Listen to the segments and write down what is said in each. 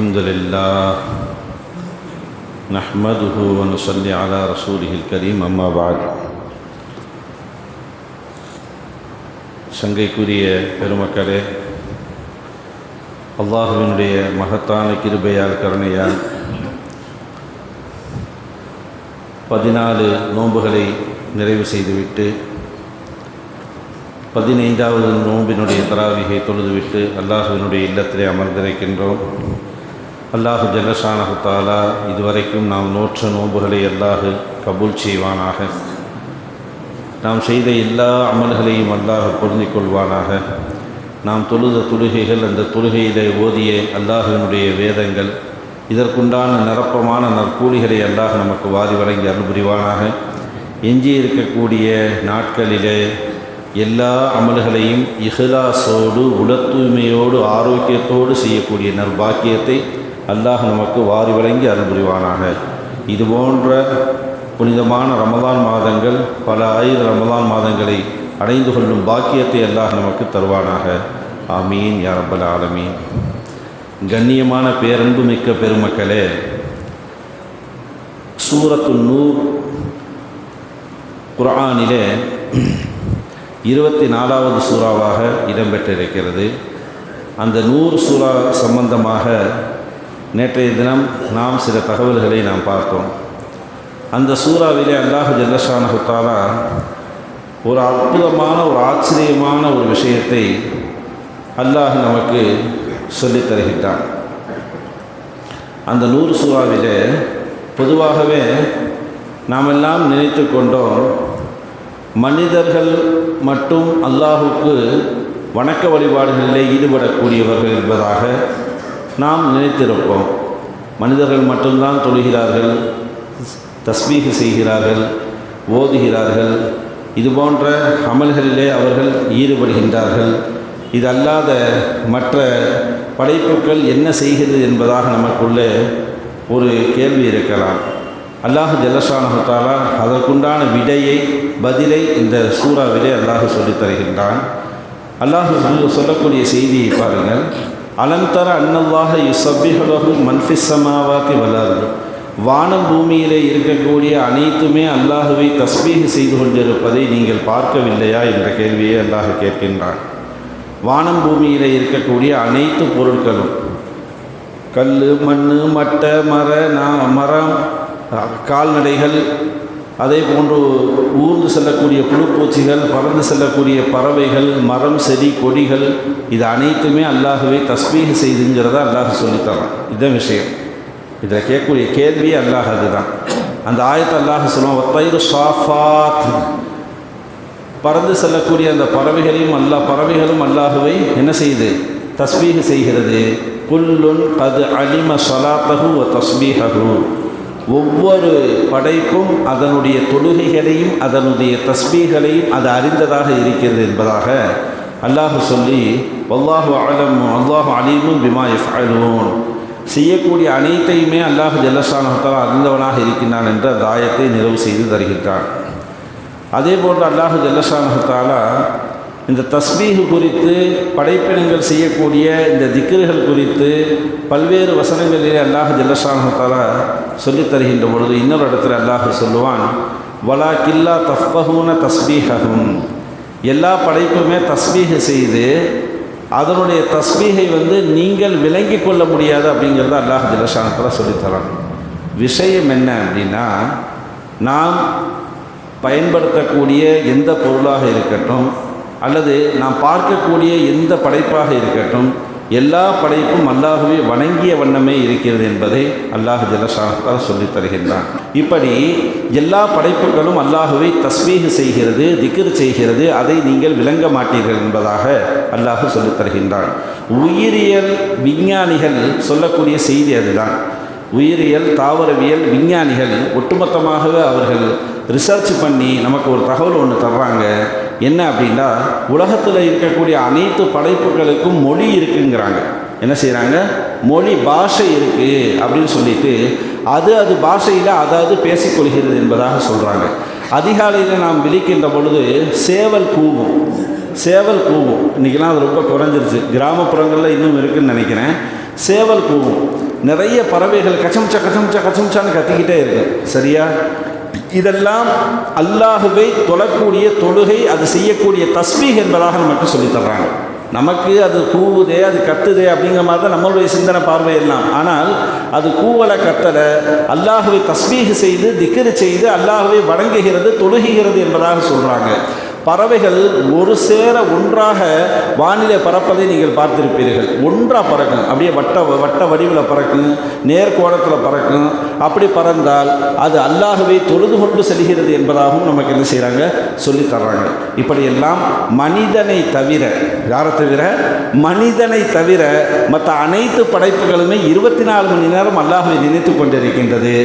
الحمد لله نحمده ونصلي على رسوله الكريم أما بعد சங்கைக்குரிய பெருமக்களே அல்லாஹுவினுடைய மகத்தான கிருபையால் கருணையால் பதினாலு நோன்புகளை நிறைவு செய்துவிட்டு பதினைந்தாவது நோன்பினுடைய தராவிகை தொழுதுவிட்டு அல்லாஹுவினுடைய இல்லத்திலே அமர்ந்திருக்கின்றோம் அல்லாஹு ஜல்லஷானஹு தாலா இதுவரைக்கும் நாம் நோற்ற நோன்புகளை அல்லாஹு கபூல் செய்வானாக. நாம் செய்த எல்லா அமல்களையும் அல்லாஹ் பொருந்திக் கொள்வானாக நாம் தொழுத தொழுகைகள் அந்த தொழுகையிலே ஓதிய அல்லாஹினுடைய வேதங்கள் இதற்குண்டான நிரப்பமான நற்கூலிகளை அல்லாஹ் நமக்கு வாதி வழங்கி அருள் புரிவானாக. எஞ்சி இருக்கக்கூடிய நாட்களிலே எல்லா அமல்களையும் இஹ்லாஸோடு உல தூய்மையோடு ஆரோக்கியத்தோடு செய்யக்கூடிய நற்பாக்கியத்தை அல்லாஹ் நமக்கு வாரி வழங்கி அருள் புரிவானாக. இது போன்ற புனிதமான ரமதான் மாதங்கள் பல ஆயுத ரமதான் மாதங்களை அடைந்து கொள்ளும் பாக்கியத்தை அல்லாஹ் நமக்கு தருவானாக. ஆமீன் யாரப்பல் ஆலமீன். கண்ணியமான பேரன்பு மிக்க பெருமக்களே சூரத்து நூர் குரானிலே இருபத்தி நாலாவது சூறாவாக இடம்பெற்றிருக்கிறது. அந்த நூறு சூறா சம்பந்தமாக நேற்றைய தினம் நாம் சில தகவல்களை நாம் பார்த்தோம். அந்த சூறாவிலே அல்லாஹ் ஜல்லஷானஹுத்தாலா ஒரு அற்புதமான ஒரு ஆச்சரியமான ஒரு விஷயத்தை அல்லாஹ் நமக்கு சொல்லித் தருகின்றான். அந்த நூறு சூறாவிலே பொதுவாகவே நாமெல்லாம் நினைத்து கொண்டோம் மனிதர்கள் மட்டும் அல்லாஹுக்கு வணக்க வழிபாடுகளிலே ஈடுபடக்கூடியவர்கள் என்பதாக நாம் நினைத்திருப்போம். மனிதர்கள் மட்டும்தான் தொழுகிறார்கள் தஸ்மீக செய்கிறார்கள் ஓதுகிறார்கள். இது போன்ற அமல்களிலே அவர்கள் ஈடுபடுகின்றார்கள். இது அல்லாத மற்ற படைப்புகள் என்ன செய்கிறது என்பதாக நமக்குள்ளே ஒரு கேள்வி இருக்கலாம். அல்லாஹு ஜல்லஷானஹாலா அதற்குண்டான விடையை பதிலை இந்த சூறாவிலே அல்லாஹு சொல்லித் தருகின்றான் அல்லாஹு சொல்லக்கூடிய செய்தியை பாருங்கள். அலந்தர அன்னல்லாக யுசப்பிஹலகு மன்ஃபிஸ்ஸமாவாக்கி வளர்ந்து வானம் பூமியிலே இருக்கக்கூடிய அனைத்துமே அல்லாஹுவை தஸ்பீக செய்து கொண்டிருப்பதை நீங்கள் பார்க்கவில்லையா என்ற கேள்வியை அல்லாஹ் கேட்கின்றான். வானம் பூமியில் இருக்கக்கூடிய அனைத்து பொருட்களும் கல் மண் மட்டை மர நா மரம் கால்நடைகள் அதே போன்று ஊர்ந்து செல்லக்கூடிய புழுப்பூச்சிகள் பறந்து செல்லக்கூடிய பறவைகள் மரம் செடி கொடிகள் இது அனைத்துமே அல்லாஹுவை தஸ்மீக செய்துங்கிறத அல்லாஹ் சொல்லித்தரான் இதுதான் விஷயம். இதில் கேட்கக்கூடிய கேள்வி அல்லாஹ் அதுதான். அந்த ஆயத்தை அல்லாஹ் சொல்லுவான் ஒத்தைரு ஷாஃபாத். பறந்து செல்லக்கூடிய அந்த பறவைகளையும் அல்லா பறவைகளும் அல்லாஹுவை என்ன செய்யுது? தஸ்மீக செய்கிறது. குல்லுன் அது அலிம சலாத்தகு தஸ்பீஹகு ஒவ்வொரு படைப்பும் அதனுடைய தொழுகைகளையும் அதனுடைய தஸ்மீகளையும் அது அறிந்ததாக இருக்கிறது என்பதாக அல்லாஹு சொல்லி அல்லாஹு அலம் அல்லாஹு அலீமும் பிமா எஃப்அலூன் செய்யக்கூடிய அனைத்தையுமே அல்லாஹு ஜல்லஷானத்தால் அறிந்தவனாக இருக்கின்றான் என்ற அந்த ஆயத்தை நிறைவு செய்து தருகின்றான். அதே போன்று அல்லாஹு ஜல்லஷானஹத்தாலா இந்த தஸ்மீகு குறித்து படைப்பினங்கள் செய்யக்கூடிய இந்த திக்ருகள் குறித்து பல்வேறு வசனங்களிலே அல்லாஹ் ஜல்லஷானஹத்தாலா சொல்லித் தருகின்ற பொழுது இன்னொரு இடத்துல அல்லாஹ் சொல்லுவான் வலா கில்லா தஃபஹூன தஸ்பீஹகும் எல்லா படைப்புமே தஸ்மீக செய்து அதனுடைய தஸ்மீகை வந்து நீங்கள் விளங்கி கொள்ள முடியாது அப்படிங்கிறத அல்லாஹ் ஜல்லஷானத்தாலா சொல்லித்தரான் விஷயம் என்ன அப்படின்னா நாம் பயன்படுத்தக்கூடிய எந்த பொருளாக இருக்கட்டும் அல்லது நாம் பார்க்கக்கூடிய எந்த படைப்பாக இருக்கட்டும் எல்லா படைப்பும் அல்லாஹுவே வணங்கிய வண்ணமே இருக்கிறது என்பதை அல்லாஹ் ஜலசாத்தால் சொல்லித் தருகின்றான். இப்படி எல்லா படைப்புகளும் அல்லாஹுவை தஸ்மீக செய்கிறது திக்ர் செய்கிறது அதை நீங்கள் விளங்க மாட்டீர்கள் என்பதாக அல்லாஹு சொல்லித் தருகின்றான். உயிரியல் விஞ்ஞானிகள் சொல்லக்கூடிய செய்தி அதுதான். உயிரியல் தாவரவியல் விஞ்ஞானிகள் ஒட்டுமொத்தமாகவே அவர்கள் ரிசர்ச் பண்ணி நமக்கு ஒரு தகவல் ஒன்று தர்றாங்க. என்ன அப்படின்னா உலகத்தில் இருக்கக்கூடிய அனைத்து படைப்புகளுக்கும் மொழி இருக்குங்கிறாங்க. என்ன செய்கிறாங்க மொழி பாஷை இருக்குது அப்படின்னு சொல்லிட்டு அது அது பாஷையில் அதாவது பேசிக்கொள்கிறது என்பதாக சொல்கிறாங்க அதிகாலையில் நாம் விழிக்கின்ற பொழுது சேவல் கூவும். சேவல் கூவும். இன்றைக்கெல்லாம் அது ரொம்ப குறைஞ்சிருச்சு. கிராமப்புறங்களில் இன்னும் இருக்குன்னு நினைக்கிறேன். சேவல் கூவும். நிறைய பறவைகள் கச்சம்ச்சா கச்சம்ச்சா கச்சம்ச்சான்னு கத்திக்கிட்டே இருக்கு. சரியா? இதெல்லாம் அல்லாஹுவை தொழக்கூடிய தொழுகை அது செய்யக்கூடிய தஸ்மீக் என்பதாக நமக்கு சொல்லித்தர்றாங்க நமக்கு அது கூவுதே அது கத்துதே அப்படிங்கிற மாதிரி தான் நம்மளுடைய சிந்தனை பார்வை எல்லாம். ஆனால் அது கூவலை கத்தலை அல்லாஹுவை தஸ்மீக செய்து திக்ரு செய்து அல்லாஹுவை வணங்குகிறது தொழுகுகிறது என்பதாக சொல்கிறாங்க பறவைகள் ஒரு சேர ஒன்றாக வானிலை பறப்பதை நீங்கள் பார்த்திருப்பீர்கள். ஒன்றாக பறக்கும். அப்படியே வட்ட வட்ட வடிவில் பறக்கும். நேர்கோணத்தில் பறக்கும். அப்படி பறந்தால் அது அல்லாகவே தொழுது கொண்டு செல்கிறது என்பதாகவும் நமக்கு என்ன செய்கிறாங்க சொல்லி தர்றாங்க. இப்படியெல்லாம் மனிதனை தவிர யாரை தவிர? மனிதனை தவிர மற்ற அனைத்து படைப்புகளுமே இருபத்தி நாலு மணி நேரம் அல்லாஹுவை நினைத்து கொண்டிருக்கின்றது.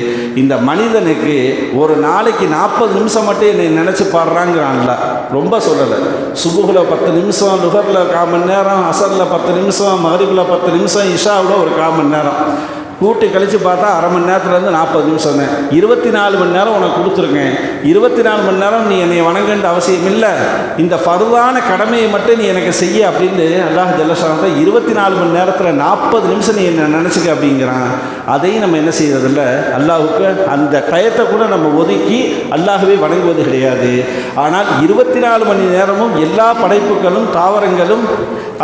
இந்த மனிதனுக்கு ஒரு நாளைக்கு நாற்பது நிமிஷம் மட்டும் என்னை நினச்சி பாடுறாங்கிறான்ல ரொம்ப சொல்லலை. சுபுகில் பத்து நிமிஷம் நுகரில் கால் மணி நேரம் அசரில் பத்து நிமிஷம் மகரிபில் பத்து நிமிஷம் இஷாவில் ஒரு கால் மணி நேரம். கூட்டி கழித்து பார்த்தா அரை மணி நேரத்துலேருந்து நாற்பது நிமிஷம் தான். இருபத்தி நாலு மணி நேரம் உனக்கு கொடுத்துருக்கேன். இருபத்தி நாலு மணி நேரம் நீ என்னை வணங்கன்ற அவசியம் இல்லை. இந்த பருவான கடமையை மட்டும் நீ எனக்கு செய்ய அப்படின்னு அல்லாஹ் ஜல்லஷானத்தை இருபத்தி நாலு மணி நேரத்தில் நாற்பது நிமிஷம் நீ என்ன நினச்சிக்க அப்படிங்கிறான். அதையும் நம்ம என்ன செய்யறதில்ல? அல்லாஹுக்கு அந்த டயத்தை கூட நம்ம ஒதுக்கி அல்லாஹுவே வணங்குவது கிடையாது. ஆனால் இருபத்தி நாலு மணி நேரமும் எல்லா படைப்புகளும் தாவரங்களும்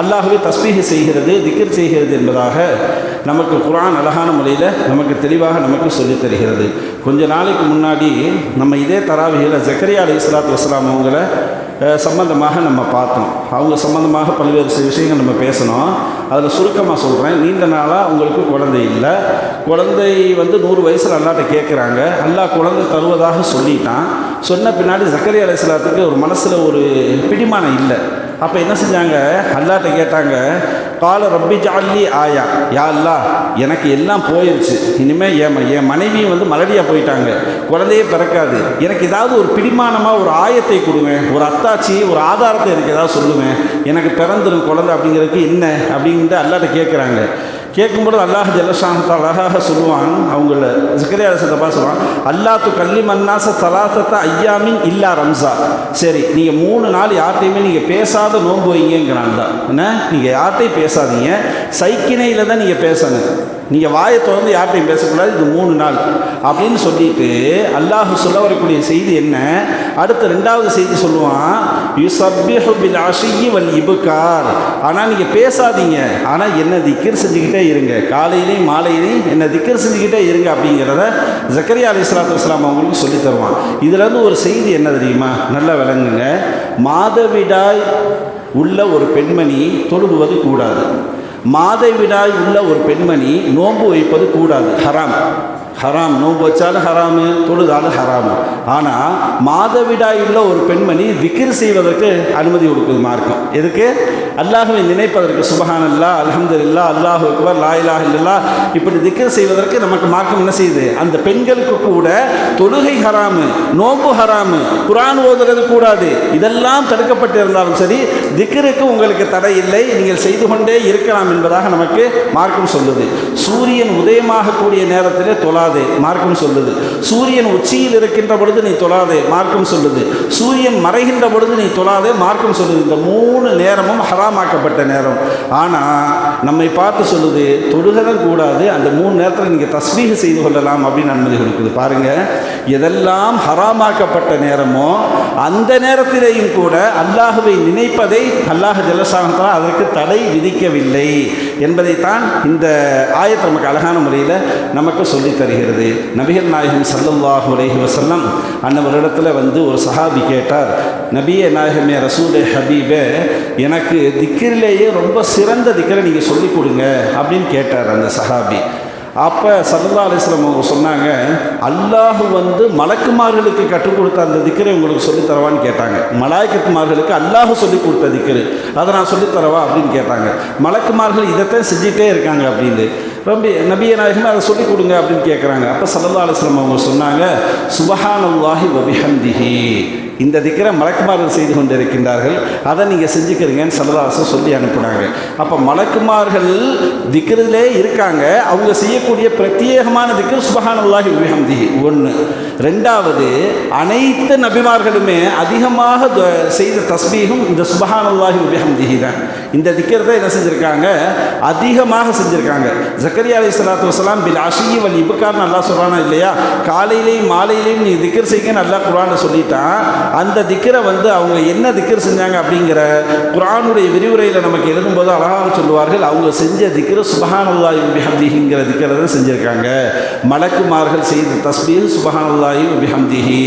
அல்லாஹுவே தஸ்மீக செய்கிறது திக்கர் செய்கிறது என்பதாக நமக்கு குரான் அழகான முறையில் நமக்கு தெளிவாக நமக்கு சொல்லித் தருகிறது. கொஞ்ச நாளைக்கு முன்னாடி நம்ம இதே தராவியில் ஜக்கரியா அலி இஸ்லாத்து வஸ்லாம் அவங்கள சம்பந்தமாக நம்ம பார்த்தோம். அவங்க சம்பந்தமாக பல்வேறு சில விஷயங்கள் நம்ம பேசணும் அதில் சுருக்கமாக சொல்கிறேன் நீண்ட நாளாக அவங்களுக்கு குழந்தை இல்லை. குழந்தை வந்து நூறு வயசில் அல்லாட்ட கேட்குறாங்க அல்லாஹ் குழந்தை தருவதாக சொல்லிட்டான். சொன்ன பின்னாடி ஜக்கரியா அலி இஸ்லாத்துக்கு ஒரு மனசில் ஒரு பிடிமானம் இல்லை. அப்போ என்ன செஞ்சாங்க? அல்லாட்ட கேட்டாங்க கால ரப்பி ஜாலி ஆயா. யா அல்லா எனக்கு எல்லாம் போயிடுச்சு இனிமேல் என் என் மனைவி வந்து மலடியாக போயிட்டாங்க. குழந்தையே பிறக்காது. எனக்கு ஏதாவது ஒரு பிடிமானமாக ஒரு ஆயத்தை கொடுவேன் ஒரு அத்தாச்சி ஒரு ஆதாரத்தை எனக்கு ஏதாவது சொல்லுவேன் எனக்கு பிறந்துடும் குழந்தை அப்படிங்கிறதுக்கு என்ன? அப்படின்ட்டு அல்லாட்ட கேட்குறாங்க கேட்கும்போது அல்லாஹ் ஜல்லஷானத்தை அழகாக சொல்லுவான். அவங்கள ஜிக்கரே அரசத்தை சொல்லுவான். அல்லாத்து து கல்லி மன்னாச தலாசத்த ஐயாமின் இல்லா ரம்சா சரி நீங்கள் மூணு நாள் யார்ட்டையுமே நீங்கள் பேசாத நோன்பு வைங்கிறான் தான் என்ன? நீங்கள் யார்ட்டையும் பேசாதீங்க. சைக்கிணையில் தான் நீங்கள் பேசணும். நீங்கள் வாயை திறந்து யார்ட்டையும் பேசக்கூடாது. இது மூணு நாள். அப்படின்னு சொல்லிட்டு அல்லாஹ் சொல்ல வரக்கூடிய செய்தி என்ன? அடுத்த ரெண்டாவது செய்தி சொல்லுவான். யுசப்பிஹு பில் அஷியி வல் இபுகார் ஆனால் நீங்கள் பேசாதீங்க. ஆனால் என்ன திக்கர் செஞ்சுக்கிட்டே இருங்க. காலையிலையும் மாலையிலையும் என்ன திக்கர் செஞ்சுக்கிட்டே இருங்க அப்படிங்கிறத ஜக்கரியா அலி இஸ்லாத்து வஸ்லாம் அவங்களுக்கு சொல்லித் தருவான். இதுலேருந்து ஒரு செய்தி என்ன தெரியுமா? நல்லா விளங்குங்க. மாதவிடாய் உள்ள ஒரு பெண்மணி தொழுகுவது கூடாது. மாதவிடாய் உள்ள ஒரு பெண்மணி நோன்பு வைப்பது கூடாது. ஹராம். ஹராம். நோன்பு வச்சாலும் ஹராமு தொழுதாலும் ஹராமு. ஆனால் மாதவிடாய் உள்ள ஒரு பெண்மணி திக்கிர் செய்வதற்கு அனுமதி கொடுக்குது மார்க்கம். எதுக்கு? அல்லாஹுவை நினைப்பதற்கு. சுபஹான் அல்லா இல்லா அல்லாஹு அக்பர் லா இலாஹ இல்லல்லா. இப்படி திக்ர் செய்வதற்கு நமக்கு மார்க்கம் என்ன செய்யுது? அந்த பெண்களுக்கு கூட தொழுகை ஹராமு நோன்பு ஹராமு குரான் ஓதுறது கூடாது. இதெல்லாம் தடுக்கப்பட்டு இருந்தாலும் சரி திக்கருக்கு உங்களுக்கு தடை இல்லை. நீங்கள் செய்து கொண்டே இருக்கலாம் என்பதாக நமக்கு மார்க்கம் சொல்லுது. சூரியன் உதயமாகக்கூடிய நேரத்தில் நேரத்திலே தொழாதே மார்க்கம் சொல்லுது. சூரியன் உச்சியில் இருக்கின்ற பொழுது நீ தொழாதே மார்க்கம் சொல்லுது. சூரியன் மறைகின்ற பொழுது நீ தொழாதே மார்க்கம் சொல்லுது. இந்த மூணு நேரமும் ஹராமாக்கப்பட்ட நேரம். ஆனால் நம்மை பார்த்து சொல்லுது தொழுகதான் கூடாது அந்த மூணு நேரத்தில் நீங்கள் தஸ்மீக செய்து கொள்ளலாம் அப்படின்னு அனுமதி கொடுக்குது. பாருங்க எதெல்லாம் ஹராமாக்கப்பட்ட நேரமோ அந்த நேரத்திலேயும் கூட அல்லாஹுவை நினைப்பதை அல்லாஹ் ஜலசாகத்தால் அதற்கு தடை விதிக்கவில்லை. என்பதைத்தான் இந்த ஆயத்தை நமக்கு அழகான முறையில் நமக்கு சொல்லித் தருகிறது. நபிகள் நாயகம் சல்லல்லாஹு அலைஹி வசல்லம் அன்னவரிடத்தில் வந்து ஒரு சஹாபி கேட்டார் நபியே நாயகமே ரசூலே ஹபீபே எனக்கு திக்கிரிலேயே ரொம்ப சிறந்த திக்கரை நீங்கள் சொல்லிக் கொடுங்க அப்படின்னு கேட்டார் அந்த சஹாபி. அப்போ சல்லா அலிஸ்லாம் அவங்க சொன்னாங்க அல்லாஹ் வந்து மலக்குமார்களுக்கு கற்றுக் கொடுத்த அந்த திக்கரை உங்களுக்கு சொல்லித் தரவான்னு கேட்டாங்க. மலாய்க்கத்துமார்களுக்கு அல்லாஹ் சொல்லிக் கொடுத்த திக்கரு. அதை நான் சொல்லித்தரவா அப்படின்னு கேட்டாங்க. மலக்குமார்கள் இதைத்தான் செஞ்சுட்டே இருக்காங்க அப்படின்னு. ரொம்ப நபிய நாயகமே அதை சொல்லிக் கொடுங்க அப்படின்னு கேட்குறாங்க அப்போ சல்லா அலிஸ்லாம் அவங்க சொன்னாங்க சுபஹானல்லாஹி வபிஹந்திஹி இந்த திக்கரை மலக்குமார்கள் செய்து கொண்டிருக்கின்றார்கள். அதை நீங்கள் செஞ்சுக்கிறீங்கன்னு சல்லதாசம் சொல்லி அனுப்புனாங்க. அப்போ மலக்குமார்கள் திக்கிறதுலே இருக்காங்க. அவங்க செய்யக்கூடிய பிரத்யேகமான திக்கர் சுபஹானல்லாஹி விஹம்தி ஒன்று ரெண்டாவது அனைத்து நபிமார்களுமே அதிகமாக த- செய்த தஸ்பீகும் இந்த சுபஹானல்லாஹி விஹம்திஹி தான். இந்த திக்கர் தான் என்ன செஞ்சுருக்காங்க? அதிகமாக செஞ்சுருக்காங்க. ஜக்கரியா அலி சலாத்து வசலாம் பில் அஷி வல் இபுக்கார்னு நல்லா சொல்கிறானா இல்லையா? காலையிலையும் மாலையிலையும் நீ திக்கர் செய்ய நல்லா குரான்னு சொல்லிட்டான். அந்த திக்கரை வந்து அவங்க என்ன திக்கர் செஞ்சாங்க அப்படிங்கிற குரானுடைய விரிவுரையில் நமக்கு எழுதும்போது அழகாக சொல்லுவார்கள் அவங்க செஞ்ச திக்கர் சுபஹானல்லாஹி பிஹம்திஹிங்கிற திக்கரை தான் செஞ்சுருக்காங்க. மலக்குமார்கள் செய்த தஸ்பீர் சுபஹானல்லாஹி பிஹம்திஹி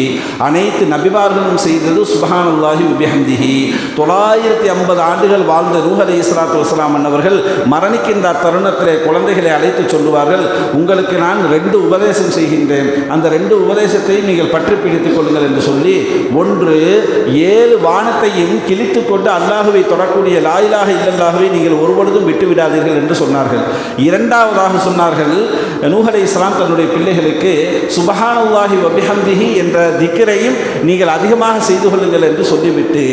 அனைத்து நபிமார்களும் செய்தது சுபஹானுல்லாஹி பிஹம்திஹி தொள்ளாயிரத்தி ஐம்பது ஆண்டுகள் வாழ்ந்த நூஹ் அலி இஸ்லாத்து வஸ்லாம் அன்னவர்கள் மரணிக்கின்ற தருணத்தில் குழந்தைகளை அழைத்து சொல்லுவார்கள் உங்களுக்கு நான் ரெண்டு உபதேசம் செய்கின்றேன். அந்த ரெண்டு உபதேசத்தையும் நீங்கள் பற்றி பிடித்துக் கொள்ளுங்கள் என்று சொல்லி ஒன்று ஏழு வானத்தையும் கிழித்து கொண்டு அல்லாஹுவை தொடக்கூடிய லாயிலாக இல்லல்லாகவே நீங்கள் ஒருபொழுதும் விட்டு விடாதீர்கள் என்று சொன்னார்கள். இரண்டாவதாக சொன்னார்கள் நூஹ் இஸ்லாம் தன்னுடைய பிள்ளைகளுக்கு சுபஹானுல்லாஹி வபிஹந்திஹி என்ற திக்கரையும் நீங்கள் அதிகமாக செய்து கொள்ளுங்கள் என்று சொல்லிவிட்டு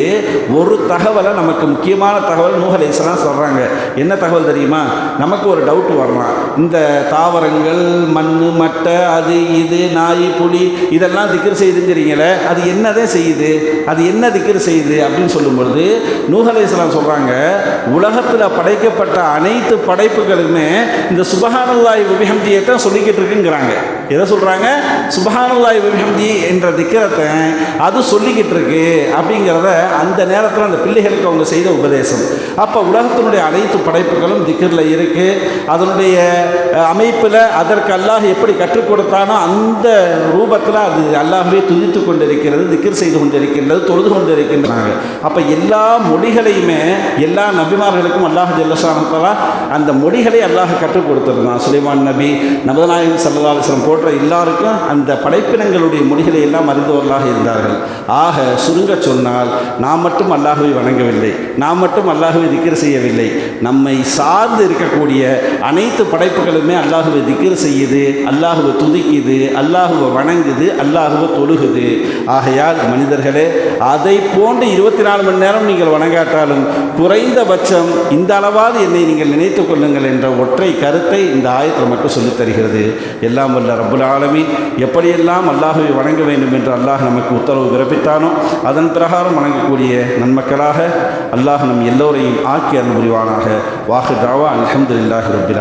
ஒரு தகவலை நமக்கு முக்கியமான தகவல் நூஹ் இஸ்லாம் சொல்கிறாங்க என்ன தகவல் தெரியுமா? நமக்கு ஒரு டவுட் வரலாம். இந்த தாவரங்கள் மண் மட்டை அது இது நாய் புலி இதெல்லாம் திக்கர் செய்துங்கிறீங்களே அது என்னதான் செய்யுது அது என்ன திக்ர் செய்யுது அப்படின்னு சொல்லும்பொழுது நூஹ் இஸ்லாம் சொல்கிறாங்க உலகத்தில் படைக்கப்பட்ட அனைத்து படைப்புகளுமே இந்த சுபஹானல்லாஹி விபிஹம்தியை தான் சொல்லிக்கிட்டு இருக்குங்கிறாங்க. எதை சொல்கிறாங்க சுபஹானல்லாஹி விபிஹம்தி என்ற திக்கிறத்தை அது சொல்லிக்கிட்டு இருக்கு அப்படிங்கிறத அந்த நேரத்தில் அந்த பிள்ளைகளுக்கு அவங்க செய்த உபதேசம். அப்போ உலகத்தினுடைய அனைத்து படைப்புகளும் திக்கரில் இருக்குது அதனுடைய அமைப்பில் அதற்கு அல்லாஹ் எப்படி கற்றுக் கொடுத்தானோ அந்த ரூபத்தில் அது அல்லாஹ்வே துதித்து கொண்டிருக்கிறது திக்கர் செய்து கொண்டிருக்கின்றது தொழுது கொண்டிருக்கின்றாங்க அப்போ எல்லா மொழிகளையுமே எல்லா நபிமார்களுக்கும் அல்லாஹ் ஜல்லஷானத்தலா அந்த மொழிகளை அல்லாஹ் கற்றுக் கொடுத்துருந்தான். சுலைமான் நபி நபதநாயகம் போட்டு போன்ற எல்லாருக்கும் அந்த படைப்பினங்களுடைய மொழிகளை எல்லாம் அறிந்தவர்களாக இருந்தார்கள். ஆக சுருங்க சொன்னால் நாம் மட்டும் அல்லாஹுவை வணங்கவில்லை. நாம் மட்டும் அல்லாஹுவை திக்கிர் செய்யவில்லை. நம்மை சார்ந்து இருக்கக்கூடிய அனைத்து படைப்புகளுமே அல்லாஹுவை திக்கிர் செய்யுது அல்லாஹுவை துதிக்குது அல்லாஹுவை வணங்குது அல்லாஹுவை தொழுகுது. ஆகையால் மனிதர்களே அதை போன்று இருபத்தி நாலு மணி நேரம் நீங்கள் வணங்காட்டாலும் குறைந்தபட்சம் இந்த அளவாவது என்னை நீங்கள் நினைத்துக் கொள்ளுங்கள் என்ற ஒற்றை கருத்தை இந்த ஆயத்தில் மட்டும் சொல்லித் தருகிறது. எல்லாம் வல்ல ரபுல் ஆலமீன். எப்படியெல்லாம் அல்லாஹுவை வணங்க வேண்டும் என்று அல்லாஹ் நமக்கு உத்தரவு பிறப்பித்தானோ அதன் பிரகாரம் வணங்கக்கூடிய நன்மக்களாக அல்லாஹ் நம் எல்லோரையும் ஆக்கி அருள் புரிவானாக. வாஹு தாவா அல்ஹம்துலில்லாஹி ரபிலா